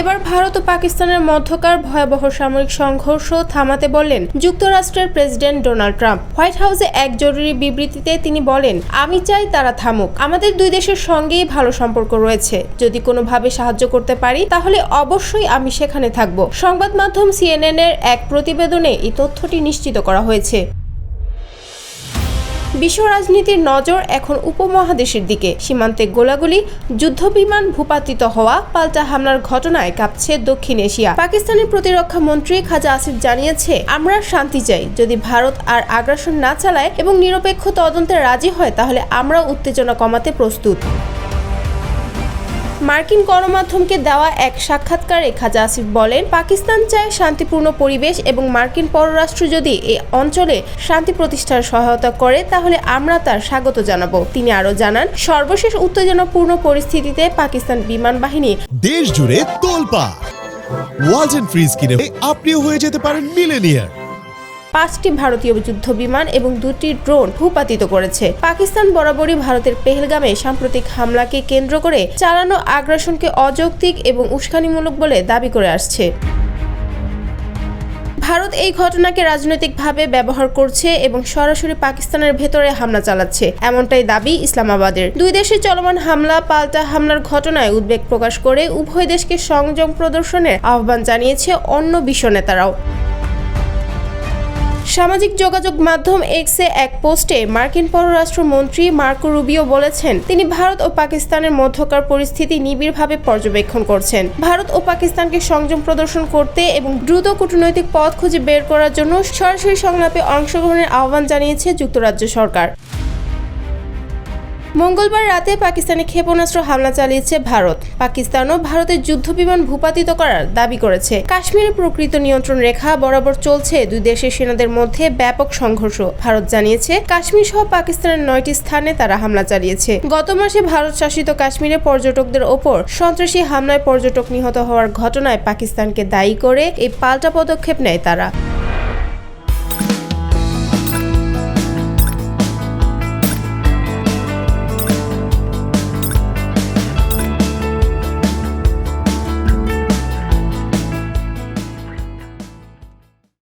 এবার ভারত ও পাকিস্তানের মধ্যকার ভয়াবহ সামরিক সংঘর্ষ থামাতে বললেন যুক্তরাষ্ট্রের প্রেসিডেন্ট ডোনাল্ড ট্রাম্প। হোয়াইট হাউসে এক জরুরি বিবৃতিতে তিনি বলেন, আমি চাই তারা থামুক। আমাদের দুই দেশের সঙ্গেই ভালো সম্পর্ক রয়েছে। যদি কোনোভাবে সাহায্য করতে পারি, তাহলে অবশ্যই আমি সেখানে থাকব। সংবাদ মাধ্যম সিএনএন এর এক প্রতিবেদনে এই তথ্যটি নিশ্চিত করা হয়েছে। বিশ্ব রাজনীতির নজর এখন উপমহাদেশের দিকে। সীমান্তে গোলাগুলি, যুদ্ধবিমান ভূপাতিত হওয়া, পাল্টা হামলার ঘটনায় কাঁপছে দক্ষিণ এশিয়া। পাকিস্তানের প্রতিরক্ষা মন্ত্রী খাজা আসিফ জানিয়েছে, আমরা শান্তি চাই। যদি ভারত আর আগ্রাসন না চালায় এবং নিরপেক্ষ তদন্তে রাজি হয়, তাহলে আমরা উত্তেজনা কমাতে প্রস্তুত। মার্কিন গণমাধ্যমকে দেওয়া এক সাক্ষাৎকারে খাজা আসিফ বলেন, পাকিস্তান চায় শান্তিপূর্ণ পরিবেশ এবং মার্কিন পররাষ্ট্র যদি এই অঞ্চলে শান্তি প্রতিষ্ঠার সহায়তা করে, তাহলে আমরা তার স্বাগত জানাব। তিনি আরও জানান, সর্বশেষ উত্তেজনাপূর্ণ পরিস্থিতিতে পাকিস্তান বিমান বাহিনী দেশ জুড়ে তোলপা ওয়ালটন ফ্রিজ কিনে আপনিও হয়ে যেতে পারেন মিলেনিয়ার। পাঁচটি ভারতীয় যুদ্ধ বিমান এবং দুটি ড্রোন ভূপাতিত করেছে। পাকিস্তান বরাবরই ভারতের পেহেলগামে সাম্প্রতিক হামলাকে কেন্দ্র করে চালানো আগ্রাসনকে অযৌক্তিক এবং উস্কানিমূলক বলে দাবি করে আসছে। ভারত এই ঘটনাকে রাজনৈতিকভাবে ব্যবহার করছে এবং সরাসরি পাকিস্তানের ভেতরে হামলা চালাচ্ছে। এমনটাই দাবি ইসলামাবাদের। দুই দেশের চলমান হামলা, পাল্টা হামলার ঘটনায় উদ্বেগ প্রকাশ করে উভয় দেশকে সংযম প্রদর্শনের আহ্বান জানিয়েছে অন্য বিশ্ব নেতারাও। সামাজিক যোগাযোগ মাধ্যম এক্সে এক পোস্টে মার্কিন পররাষ্ট্রমন্ত্রী মার্কো রুবিও বলেছেন, তিনি ভারত ও পাকিস্তানের মধ্যকার পরিস্থিতি নিবিড়ভাবে পর্যবেক্ষণ করছেন। ভারত ও পাকিস্তানকে সংযম প্রদর্শন করতে এবং দ্রুত কূটনৈতিক পথ খুঁজে বের করার জন্য সরাসরি সংলাপে অংশগ্রহণের আহ্বান জানিয়েছে যুক্তরাজ্য সরকার। মঙ্গলবার রাতে পাকিস্তানে ক্ষেপণাস্ত্র হামলা চালিয়েছে ভারত। পাকিস্তানও ভারতের যুদ্ধবিমান ভূপাতিত করার দাবি করেছে। কাশ্মীরের প্রকৃত নিয়ন্ত্রণ রেখা বরাবর চলছে দুই দেশের সেনাদের মধ্যে ব্যাপক সংঘর্ষ। ভারত জানিয়েছে, কাশ্মীর সহ পাকিস্তানের নয়টি স্থানে তারা হামলা চালিয়েছে। গত মাসে ভারত শাসিত কাশ্মীরে পর্যটকদের ওপর সন্ত্রাসী হামলায় পর্যটক নিহত হওয়ার ঘটনায় পাকিস্তানকে দায়ী করে এই পাল্টা পদক্ষেপ নেয় তারা।